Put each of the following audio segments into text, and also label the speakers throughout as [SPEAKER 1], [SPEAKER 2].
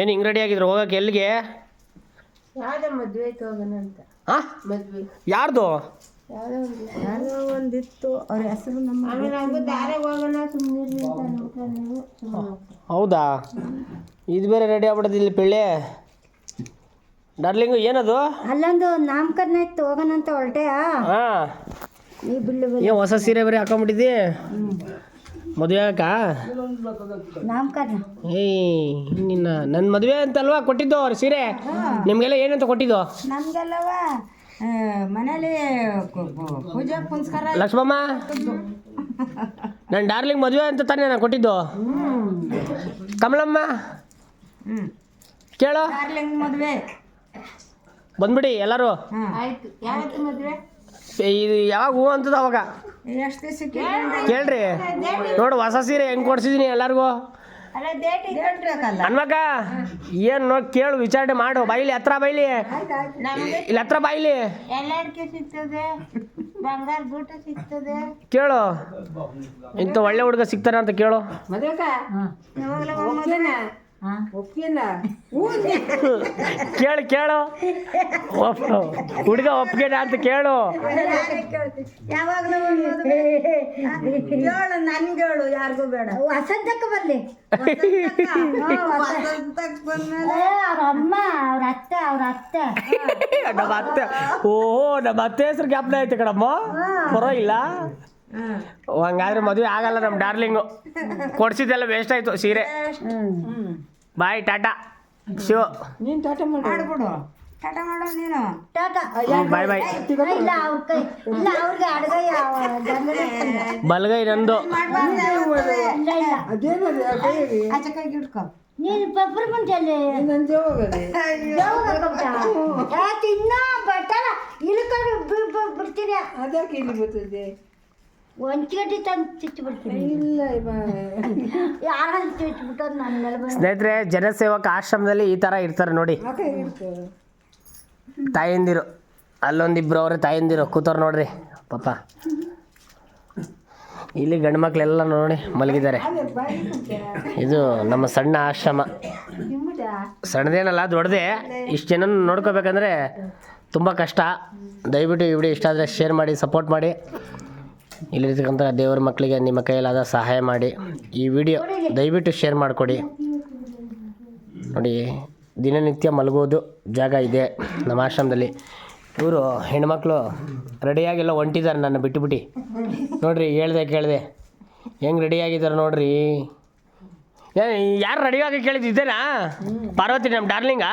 [SPEAKER 1] ಏನು ಹಿಂಗೆ ರೆಡಿ ಆಗಿದ್ರು? ಹೋಗಕ್ಕೆ ಎಲ್ಲಿಗೆ?
[SPEAKER 2] ಯಾವ್ದೋ ಮದ್ವೆ ಐತೆ ಹೋಗೋಣ ಅಂತ.
[SPEAKER 1] ಹಾಂ
[SPEAKER 2] ಮದ್ವೆ.
[SPEAKER 1] ಯಾರ್ದು?
[SPEAKER 2] ಯಾವ್ದೋ ಒಂದು
[SPEAKER 3] ಯಾರೋ ಒಂದಿತ್ತು. ಅವ್ರ ಹೆಸರು ನಮ್ಮ
[SPEAKER 2] ಆಮೇಲೆ ಹಂಗ ದಾರೆ ಹೋಗೋಣ ಸುಮ್ಮನೆ ಅಂತ ಅನ್ಬಿಟ್ರೆ ನೀವು
[SPEAKER 1] ಹೌದಾ? ಇದು ಬೇರೆ ರೆಡಿ ಆಗ್ಬಿಡೋದು ಇಲ್ಲಿ ಪಿಳ್ಳೆ. ಡಾರ್ಲಿಂಗು ಏನದು?
[SPEAKER 3] ಅಲ್ಲೊಂದು ನಾಮಕರಣ ಇತ್ತು. ಹೋಗೋಣ ಅಂತ ಹೊರಟೆಯಾ?
[SPEAKER 1] ಹಾಂ.
[SPEAKER 3] ಬಿಲ್ಲು
[SPEAKER 1] ಏನು ಹೊಸ ಸೀರೆ ಬೇರೆ ಹಾಕೊಂಬಿಟ್ಟಿದ್ದಿ ಮದುವೆ ಆಗ
[SPEAKER 3] ನಾಮಕರಣ.
[SPEAKER 1] ಏಯ್ ನಿನ್ನ ನನ್ನ ಮದುವೆ ಅಂತಲ್ವಾ ಕೊಟ್ಟಿದ್ದು ಅವ್ರ ಸೀರೆ? ನಿಮಗೆಲ್ಲ ಏನಂತ ಕೊಟ್ಟಿದ್ದು?
[SPEAKER 3] ನಮ್ಗೆಲ್ಲವ ಮನೇಲಿ ಪೂಜೆ ಪುನಸ್ಕಾರ
[SPEAKER 1] ಲಕ್ಷ್ಮಮ್ಮ? ನನ್ನ ಡಾರ್ಲಿಂಗ್ ಮದುವೆ ಅಂತ ತಾನೇ ನಾನು ಕೊಟ್ಟಿದ್ದು. ಕಮಲಮ್ಮ? ಕೇಳು.
[SPEAKER 3] ಡಾರ್ಲಿಂಗ್ ಮದುವೆ.
[SPEAKER 1] ಬಂದ್ಬಿಡಿ ಎಲ್ಲರೂ.
[SPEAKER 2] ಆಯ್ತು. ಯಾವತ್ತು ಮದ್ವೆ?
[SPEAKER 1] ಇದು ಯಾವಾಗ ಹೂ ಅಂತದ ಅವಾಗ? ಕೇಳ್ರಿ. ನೋಡು ಹೊಸ ಸೀರೆ ಹೆಂಗ್ ಕೊಡ್ಸಿದೀನಿ ಎಲ್ಲರಿಗೂ.
[SPEAKER 2] ಅಲ್ಲ
[SPEAKER 1] ಏನ್ ನೋಡಿ ಕೇಳು ವಿಚಾರಣೆ ಮಾಡು. ಬೈಲಿ ಹತ್ರ ಬೈಲಿ. ಇಲ್ಲ ಹತ್ರ
[SPEAKER 2] ಬೈಲಿ.
[SPEAKER 1] ಕೇಳು. ಇಂಥ ಒಳ್ಳೆ ಹುಡುಗ ಸಿಗ್ತಾನೆ ಅಂತ ಕೇಳು. ಕೇಳು ಕೇಳು. ಹುಡುಗ ಒಪ್ಪಿಗೆ ಅಂತ ಕೇಳು.
[SPEAKER 3] ಯಾವಾಗಲೂ ಹೇಳು ನನ್ಗೆ ಹೇಳು ಯಾರಿಗೂ ಬೇಡ. ವಸಂತಕ್ಕೆ ಬರಲಿ. ಅವ್ರ ಅಮ್ಮ ಅವ್ರ ಅತ್ತೆ ಅವ್ರ ಅತ್ತೆ.
[SPEAKER 1] ನಮ್ಮ ಅತ್ತೆ. ಓ ನಮ್ಮ ಅತ್ತೆ ಹೆಸರು ಜ್ಞಾಪನ ಐತೆ ಕಣಮ್ಮ. ಪರವಾಗಿಲ್ಲ. ಹಂಗಾದ್ರೆ ಮದುವೆ ಆಗಲ್ಲ ನಮ್ಮ ಡಾರ್ಲಿಂಗು. ಕೊಡ್ಸಿದ್ದೆಲ್ಲ ವೇಸ್ಟ್ ಆಯ್ತು ಸೀರೆ. ಬಾಯ್ ಟಾಟಾ. ಶಿವ.
[SPEAKER 3] ನೀನ್ ಟಾಟಾ ಮಾಡೋ. ನೀನು. ಟಾಟಾ.
[SPEAKER 1] ಬಾಯ್ ಬಾಯ್.
[SPEAKER 3] ಇಲ್ಲ ಅವ್ರ ಕೈ. ಇಲ್ಲ ಅವ್ರಿಗೆ ಅಡ್ಗೈ
[SPEAKER 1] ಬಲಗೈ ನಂದು.
[SPEAKER 3] ನೀನು ಪಪ್ಪರ್ ಮುಂಚೆಲ್ಲಿ. ತಿನ್ನ ಬಟ್ಟಲ್ಲ ಇಳ್ಕೊಂಡು ಬಿಡ್ತೀರಿ?
[SPEAKER 2] ಅದಕ್ಕೆ ಇಲ್ಲಿ ಬರ್ತದೆ.
[SPEAKER 3] ಒಂದ್ ಗಂಟೆ ತಂದು ಚಿಚ್ಚು
[SPEAKER 2] ಇಲ್ಲ
[SPEAKER 3] ಯಾರ ಚಿಚ್ಬಿಟ್ಟೋದು ನನ್ನ ಮೇಲೆ ಬಂದು
[SPEAKER 1] ಸ್ನೇಹಿತರೆ ಜನಸೇವಕ ಆಶ್ರಮದಲ್ಲಿ ಈ ಥರ ಇರ್ತಾರೆ ನೋಡಿ. ತಾಯಂದಿರು ಅಲ್ಲೊಂದಿಬ್ರು ಅವ್ರೆ ತಾಯಂದಿರು ಕೂತವ್ರು ನೋಡ್ರಿ. ಪಾಪ. ಇಲ್ಲಿ ಗಂಡು ಮಕ್ಕಳೆಲ್ಲ ನೋಡಿ ಮಲಗಿದ್ದಾರೆ. ಇದು ನಮ್ಮ ಸಣ್ಣ ಆಶ್ರಮ. ಸಣ್ಣದೇನಲ್ಲ ದೊಡ್ಡದೇ. ಇಷ್ಟು ಜನ ನೋಡ್ಕೋಬೇಕಂದ್ರೆ ತುಂಬ ಕಷ್ಟ. ದಯವಿಟ್ಟು ಈ ವಿಡಿಯೋ ಇಷ್ಟ ಆದರೆ ಶೇರ್ ಮಾಡಿ ಸಪೋರ್ಟ್ ಮಾಡಿ. ಇಲ್ಲಿರ್ತಕ್ಕಂಥ ದೇವರ ಮಕ್ಕಳಿಗೆ ನಿಮ್ಮ ಕೈಯಲ್ಲಾದ ಸಹಾಯ ಮಾಡಿ ಈ ವಿಡಿಯೋ ದಯವಿಟ್ಟು ಶೇರ್ ಮಾಡಿಕೊಡಿ. ನೋಡಿ, ದಿನನಿತ್ಯ ಮಲಗೋದು ಜಾಗ ಇದೆ ನಮ್ಮ ಆಶ್ರಮದಲ್ಲಿ. ಇವರು ಹೆಣ್ಮಕ್ಳು ರೆಡಿಯಾಗೆಲ್ಲ ಹೊಂಟಿದ್ದಾರೆ ನನ್ನ ಬಿಟ್ಟುಬಿಟ್ಟು. ನೋಡ್ರಿ, ಹೇಳ್ದೆ ಕೇಳಿದೆ. ಹೆಂಗೆ ರೆಡಿಯಾಗಿದ್ದಾರೆ ನೋಡ್ರಿ. ಯಾರು ರೆಡಿಯಾಗಿ ಕೇಳಿದ್ದು ಪಾರ್ವತಿ ನಮ್ಮ ಡಾರ್ಲಿಂಗಾ?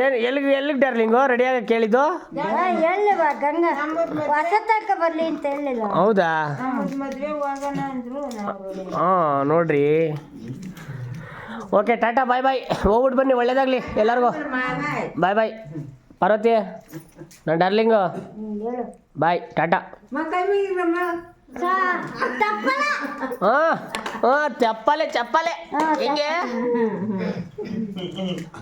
[SPEAKER 1] ಏನು ಎಲ್ಲಿಗೆ ಎಲ್ಲಿಗೆ ಡಾರ್ಲಿಂಗು? ರೆಡಿಯಾಗಿ ಕೇಳಿದ್ದು?
[SPEAKER 3] ಎಲ್ಲಿ ಗಂಗಾ. ಹೊಸತಕ್ಕ ಬರ್ಲಿ ಅಂತ ಹೇಳಿಲ್ಲ
[SPEAKER 1] ಹೌದಾ? ಹಾಂ ನೋಡ್ರಿ. ಓಕೆ ಟಾಟಾ ಬಾಯ್ ಬಾಯ್ ಹೋಗ್ಬಿಟ್ಟು ಬನ್ನಿ ಒಳ್ಳೇದಾಗಲಿ ಎಲ್ಲರಿಗೂ. ಬಾಯ್ ಬಾಯ್ ಪಾರ್ವತಿ ನಾನು ಡಾರ್ಲಿಂಗು. ಬಾಯ್ ಟಾಟಾ. ಹಾಂ ಹಾಂ ಚಪ್ಪಲೆ ಚಪ್ಪಲೆ. ಹಿಂಗೆ?